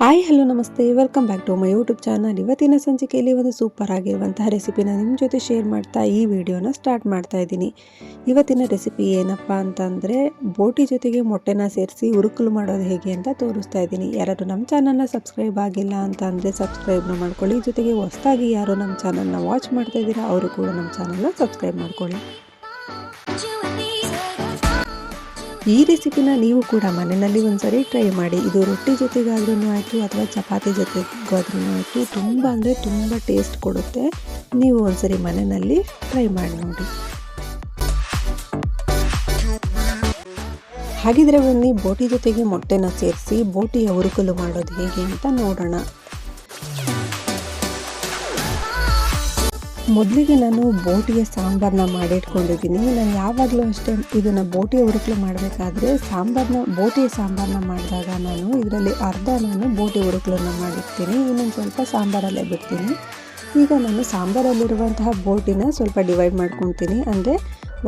Hi, hello, ನಮಸ್ತೆ. Welcome back to my YouTube channel ಇವತ್ತಿನ ಸಂಚಿಕೆಯಲ್ಲಿ ಒಂದು ಸೂಪರ್ ಆಗಿರುವಂತಹ ರೆಸಿಪಿನ ನಿಮ್ಮ ಜೊತೆ ಶೇರ್ ಮಾಡ್ತಾ ಈ ವಿಡಿಯೋನ ಸ್ಟಾರ್ಟ್ ಮಾಡ್ತಾ ಇದ್ದೀನಿ. ಇವತ್ತಿನ ರೆಸಿಪಿ ಏನಪ್ಪ ಅಂತಂದರೆ ಬೋಟಿ ಜೊತೆಗೆ ಮೊಟ್ಟೆನ ಸೇರಿಸಿ ಉರುಕಲು ಮಾಡೋದು ಹೇಗೆ ಅಂತ ತೋರಿಸ್ತಾ ಇದ್ದೀನಿ. ಯಾರಾದರೂ ನಮ್ಮ ಚಾನಲ್ನ ಸಬ್ಸ್ಕ್ರೈಬ್ ಆಗಿಲ್ಲ ಅಂತ ಅಂದರೆ ಸಬ್ಸ್ಕ್ರೈಬ್ನ ಮಾಡ್ಕೊಳ್ಳಿ. ಜೊತೆಗೆ ಹೊಸದಾಗಿ ಯಾರು ನಮ್ಮ ಚಾನಲ್ನ ವಾಚ್ ಮಾಡ್ತಾ ಇದ್ದೀರಾ, ಅವರು ಕೂಡ ನಮ್ಮ ಚಾನಲ್ನ ಸಬ್ಸ್ಕ್ರೈಬ್ ಮಾಡ್ಕೊಳ್ಳಿ. ಈ ರೆಸಿಪಿನ ನೀವು ಕೂಡ ಮನೆಯಲ್ಲಿ ಒಂದ್ಸರಿ ಟ್ರೈ ಮಾಡಿ. ಇದು ರೊಟ್ಟಿ ಜೊತೆಗಾದ್ರೂ ಆಯಿತು, ಅಥವಾ ಚಪಾತಿ ಜೊತೆಗಾದ್ರೂ ಆಯಿತು. ತುಂಬ ಅಂದರೆ ತುಂಬ ಟೇಸ್ಟ್ ಕೊಡುತ್ತೆ. ನೀವು ಒಂದ್ಸರಿ ಮನೆಯಲ್ಲಿ ಟ್ರೈ ಮಾಡಿ ನೋಡಿ. ಹಾಗಿದ್ರೆ ಬನ್ನಿ, ಬೋಟಿ ಜೊತೆಗೆ ಮೊಟ್ಟೆನ ಸೇರಿಸಿ ಬೋಟಿಯ ಉರುಕಲು ಮಾಡೋದು ಹೇಗೆ ಅಂತ ನೋಡೋಣ. ಮೊದಲಿಗೆ ನಾನು ಬೋಟಿಗೆ ಸಾಂಬಾರನ್ನ ಮಾಡಿಟ್ಕೊಂಡಿದ್ದೀನಿ. ನಾನು ಯಾವಾಗಲೂ ಅಷ್ಟೇ ಇದನ್ನು ಬೋಟಿಯ ಉರುಕಲು ಮಾಡಬೇಕಾದ್ರೆ ಸಾಂಬಾರನ್ನ ಬೋಟಿಯ ಸಾಂಬಾರನ್ನ ಮಾಡಿದಾಗ ನಾನು ಇದರಲ್ಲಿ ಅರ್ಧ ನಾನು ಬೋಟಿ ಉರುಕಲನ್ನ ಮಾಡಿರ್ತೀನಿ ಇನ್ನೊಂದು ಸ್ವಲ್ಪ ಸಾಂಬಾರಲ್ಲೇ ಬಿಡ್ತೀನಿ. ಈಗ ನಾನು ಸಾಂಬಾರಲ್ಲಿರುವಂತಹ ಬೋಟಿನ ಸ್ವಲ್ಪ ಡಿವೈಡ್ ಮಾಡ್ಕೊತೀನಿ. ಅಂದರೆ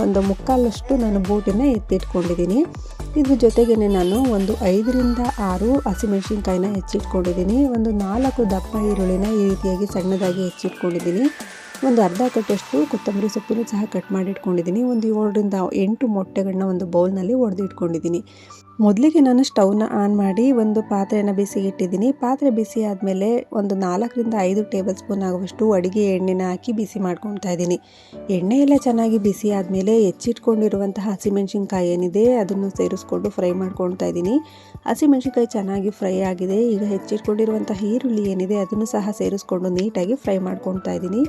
ಒಂದು ಮುಕ್ಕಾಲಷ್ಟು ನಾನು ಬೋಟಿನ ಎತ್ತಿಟ್ಕೊಂಡಿದ್ದೀನಿ. ಇದ್ರ ಜೊತೆಗೇ ನಾನು ಒಂದು ಐದರಿಂದ ಆರು ಹಸಿಮೆಣಸಿನ್ಕಾಯಿನ ಹೆಚ್ಚಿಟ್ಕೊಂಡಿದ್ದೀನಿ. ಒಂದು ನಾಲ್ಕು ದಪ್ಪ ಈರುಳ್ಳಿನ ಈ ರೀತಿಯಾಗಿ ಸಣ್ಣದಾಗಿ ಹೆಚ್ಚಿಟ್ಕೊಂಡಿದ್ದೀನಿ. ಒಂದು ಅರ್ಧ ಕಟ್ಟಷ್ಟು ಕೊತ್ತಂಬರಿ ಸೊಪ್ಪನ್ನು ಸಹ ಕಟ್ ಮಾಡಿ ಇಟ್ಕೊಂಡಿದ್ದೀನಿ ಒಂದು ಏಳರಿಂದ ಎಂಟು ಮೊಟ್ಟೆಗಳನ್ನ ಒಂದು ಬೌಲ್ನಲ್ಲಿ ಒಡೆದಿಟ್ಕೊಂಡಿದ್ದೀನಿ. ಮೊದಲಿಗೆ ನಾನು ಸ್ಟವ್ನ ಆನ್ ಮಾಡಿ ಒಂದು ಪಾತ್ರೆಯನ್ನು ಬಿಸಿ ಇಟ್ಟಿದ್ದೀನಿ. ಪಾತ್ರೆ ಬಿಸಿ ಆದಮೇಲೆ ಒಂದು ನಾಲ್ಕರಿಂದ ಐದು ಟೇಬಲ್ ಸ್ಪೂನ್ ಆಗುವಷ್ಟು ಅಡುಗೆ ಎಣ್ಣೆನ ಹಾಕಿ ಬಿಸಿ ಮಾಡ್ಕೊತಾ ಇದ್ದೀನಿ. ಎಣ್ಣೆ ಎಲ್ಲ ಚೆನ್ನಾಗಿ ಬಿಸಿ ಆದಮೇಲೆ ಹೆಚ್ಚಿಟ್ಕೊಂಡಿರುವಂತಹ ಹಸಿಮೆಣ್ಸಿನ್ಕಾಯಿ ಏನಿದೆ ಅದನ್ನು ಸೇರಿಸ್ಕೊಂಡು ಫ್ರೈ ಮಾಡ್ಕೊತಾ ಇದ್ದೀನಿ. ಹಸಿಮೆಣ್ಸಿನ್ಕಾಯಿ ಚೆನ್ನಾಗಿ ಫ್ರೈ ಆಗಿದೆ. ಈಗ ಹೆಚ್ಚಿಟ್ಕೊಂಡಿರುವಂತಹ ಈರುಳ್ಳಿ ಏನಿದೆ ಅದನ್ನು ಸಹ ಸೇರಿಸ್ಕೊಂಡು ನೀಟಾಗಿ ಫ್ರೈ ಮಾಡ್ಕೊತಾ ಇದ್ದೀನಿ.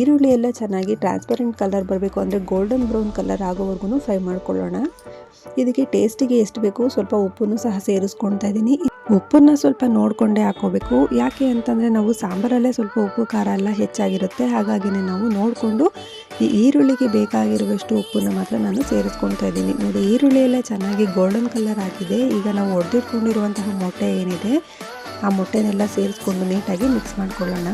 ಈರುಳ್ಳಿ ಎಲ್ಲ ಚೆನ್ನಾಗಿ ಟ್ರಾನ್ಸ್ಪರೆಂಟ್ ಕಲರ್ ಬರಬೇಕು ಅಂದರೆ ಗೋಲ್ಡನ್ ಬ್ರೌನ್ ಕಲರ್ ಆಗೋವರೆಗೂ ಫ್ರೈ ಮಾಡ್ಕೊಳ್ಳೋಣ. ಇದಕ್ಕೆ ಟೇಸ್ಟಿಗೆ ಎಷ್ಟು ಬೇಕು ಸ್ವಲ್ಪ ಉಪ್ಪನ್ನು ಸಹ ಸೇರಿಸ್ಕೊಳ್ತಾ ಇದ್ದೀನಿ. ಉಪ್ಪನ್ನ ಸ್ವಲ್ಪ ನೋಡಿಕೊಂಡೇ ಹಾಕೋಬೇಕು ಯಾಕೆ ಅಂತಂದರೆ ನಾವು ಸಾಂಬಾರಲ್ಲೇ ಸ್ವಲ್ಪ ಉಪ್ಪು, ಖಾರ ಎಲ್ಲ ಹೆಚ್ಚಾಗಿರುತ್ತೆ. ಹಾಗಾಗಿನೇ ನಾವು ನೋಡಿಕೊಂಡು ಈ ಈರುಳ್ಳಿಗೆ ಬೇಕಾಗಿರುವಷ್ಟು ಉಪ್ಪನ್ನು ಮಾತ್ರ ನಾನು ಸೇರಿಸ್ಕೊಳ್ತಾ ಇದ್ದೀನಿ. ನೋಡಿ, ಈರುಳ್ಳಿ ಎಲ್ಲ ಚೆನ್ನಾಗಿ ಗೋಲ್ಡನ್ ಕಲರ್ ಆಗಿದೆ. ಈಗ ನಾವು ಒಡೆದಿಟ್ಕೊಂಡಿರುವಂತಹ ಮೊಟ್ಟೆ ಏನಿದೆ, ಆ ಮೊಟ್ಟೆನೆಲ್ಲ ಸೇರಿಸ್ಕೊಂಡು ನೀಟಾಗಿ ಮಿಕ್ಸ್ ಮಾಡ್ಕೊಳ್ಳೋಣ.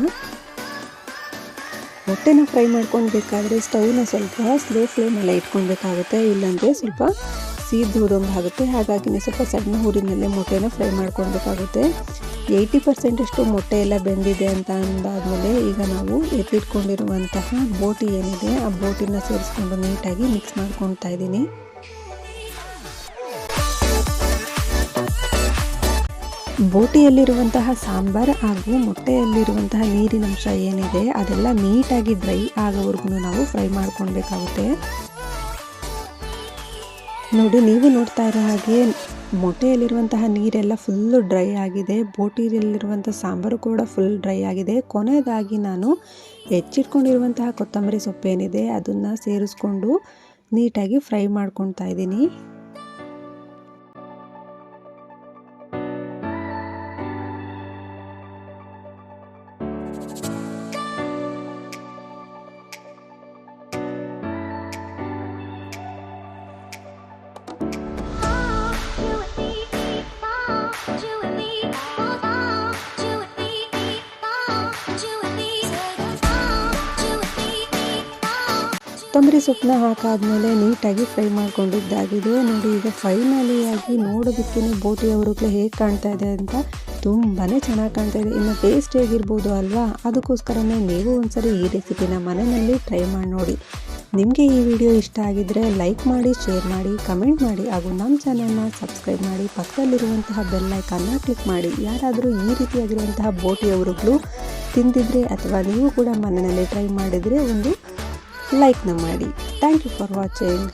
ಮೊಟ್ಟೆನ ಫ್ರೈ ಮಾಡ್ಕೊಳ್ಬೇಕಾದ್ರೆ ಸ್ಟವ್ನ ಸ್ವಲ್ಪ ಸ್ಲೋ ಫ್ಲೇಮಲ್ಲೇ ಇಟ್ಕೊಳ್ಬೇಕಾಗುತ್ತೆ. ಇಲ್ಲಾಂದರೆ ಸ್ವಲ್ಪ ಸೀದೋದಂಗೆ ಆಗುತ್ತೆ. ಹಾಗಾಗಿ ಸ್ವಲ್ಪ ಸಣ್ಣ ಊರಿನಲ್ಲೇ ಮೊಟ್ಟೆನ ಫ್ರೈ ಮಾಡ್ಕೊಳ್ಬೇಕಾಗುತ್ತೆ. ಏಯ್ಟಿ ಪರ್ಸೆಂಟಷ್ಟು ಮೊಟ್ಟೆ ಎಲ್ಲ ಬೆಂದಿದೆ ಅಂತ ಅಂದಾದಮೇಲೆ ಈಗ ನಾವು ಎತ್ತಿಟ್ಕೊಂಡಿರುವಂತಹ ಬೋಟಿ ಏನಿದೆ, ಆ ಬೋಟಿನ ಸೇರಿಸ್ಕೊಂಡು ನೀಟಾಗಿ ಮಿಕ್ಸ್ ಮಾಡ್ಕೊತಾ ಇದ್ದೀನಿ. ಬೋಟಿಯಲ್ಲಿರುವಂತಹ ಸಾಂಬಾರ್ ಹಾಗೂ ಮೊಟ್ಟೆಯಲ್ಲಿರುವಂತಹ ನೀರಿನಂಶ ಏನಿದೆ, ಅದೆಲ್ಲ ನೀಟಾಗಿ ಡ್ರೈ ಆಗೋವರೆಗೂ ನಾವು ಫ್ರೈ ಮಾಡ್ಕೊಳ್ಬೇಕಾಗುತ್ತೆ. ನೋಡಿ, ನೀವು ನೋಡ್ತಾ ಇರೋ ಹಾಗೆ ಮೊಟ್ಟೆಯಲ್ಲಿರುವಂತಹ ನೀರೆಲ್ಲ ಫುಲ್ಲು ಡ್ರೈ ಆಗಿದೆ. ಬೋಟಿಯಲ್ಲಿರುವಂಥ ಸಾಂಬಾರು ಕೂಡ ಫುಲ್ ಡ್ರೈ ಆಗಿದೆ. ಕೊನೆಯದಾಗಿ ನಾನು ಹೆಚ್ಚಿಟ್ಕೊಂಡಿರುವಂತಹ ಕೊತ್ತಂಬರಿ ಸೊಪ್ಪೇನಿದೆ, ಅದನ್ನು ಸೇರಿಸ್ಕೊಂಡು ನೀಟಾಗಿ ಫ್ರೈ ಮಾಡ್ಕೊತಾ ಇದ್ದೀನಿ. ಕೊತ್ತಂಬರಿ ಸೊಪ್ಪನ್ನ ಹಾಕಾದ್ಮೇಲೆ ನೀಟಾಗಿ ಫ್ರೈ ಮಾಡ್ಕೊಂಡಿದ್ದಾಗಿದೆ. ನೋಡಿ, ಈಗ ಫೈನಲಿ ಆಗಿ ಬೋಟಿ ಅವ್ರಿಗೆ ಹೇಗೆ ಕಾಣ್ತಾ ಇದೆ ಅಂತ ತುಂಬಾ ಚೆನ್ನಾಗಿ ಕಾಣ್ತಾ ಇದೆ. ಇನ್ನು ಟೇಸ್ಟ್ ಹೇಗಿರ್ಬೋದು ಅಲ್ವಾ? ಅದಕ್ಕೋಸ್ಕರನೇ ನೀವು ಒಂದ್ಸರಿ ಈ ರೆಸಿಪಿನ ಮನೆಯಲ್ಲಿ ಟ್ರೈ ಮಾಡಿ ನೋಡಿ. ನಿಮಗೆ ಈ ವಿಡಿಯೋ ಇಷ್ಟ ಆಗಿದ್ದರೆ ಲೈಕ್ ಮಾಡಿ ಶೇರ್ ಮಾಡಿ ಕಮೆಂಟ್ ಮಾಡಿ, ಹಾಗೂ ನಮ್ಮ ಚಾನಲ್ನ ಸಬ್ಸ್ಕ್ರೈಬ್ ಮಾಡಿ. ಪಕ್ಕದಲ್ಲಿರುವಂತಹ ಬೆಲ್ಲೈಕನ್ನ ಕ್ಲಿಕ್ ಮಾಡಿ. ಯಾರಾದರೂ ಈ ರೀತಿಯಾಗಿರುವಂತಹ ಬೋಟಿ ಅವರುಗಳು ತಿಂದಿದ್ರೆ ಅಥವಾ ನೀವು ಕೂಡ ಮನೆಯಲ್ಲಿ ಟ್ರೈ ಮಾಡಿದರೆ ಒಂದು ಲೈಕ್ನ ಮಾಡಿ ಥ್ಯಾಂಕ್ ಯು ಫಾರ್ ವಾಚಿಂಗ್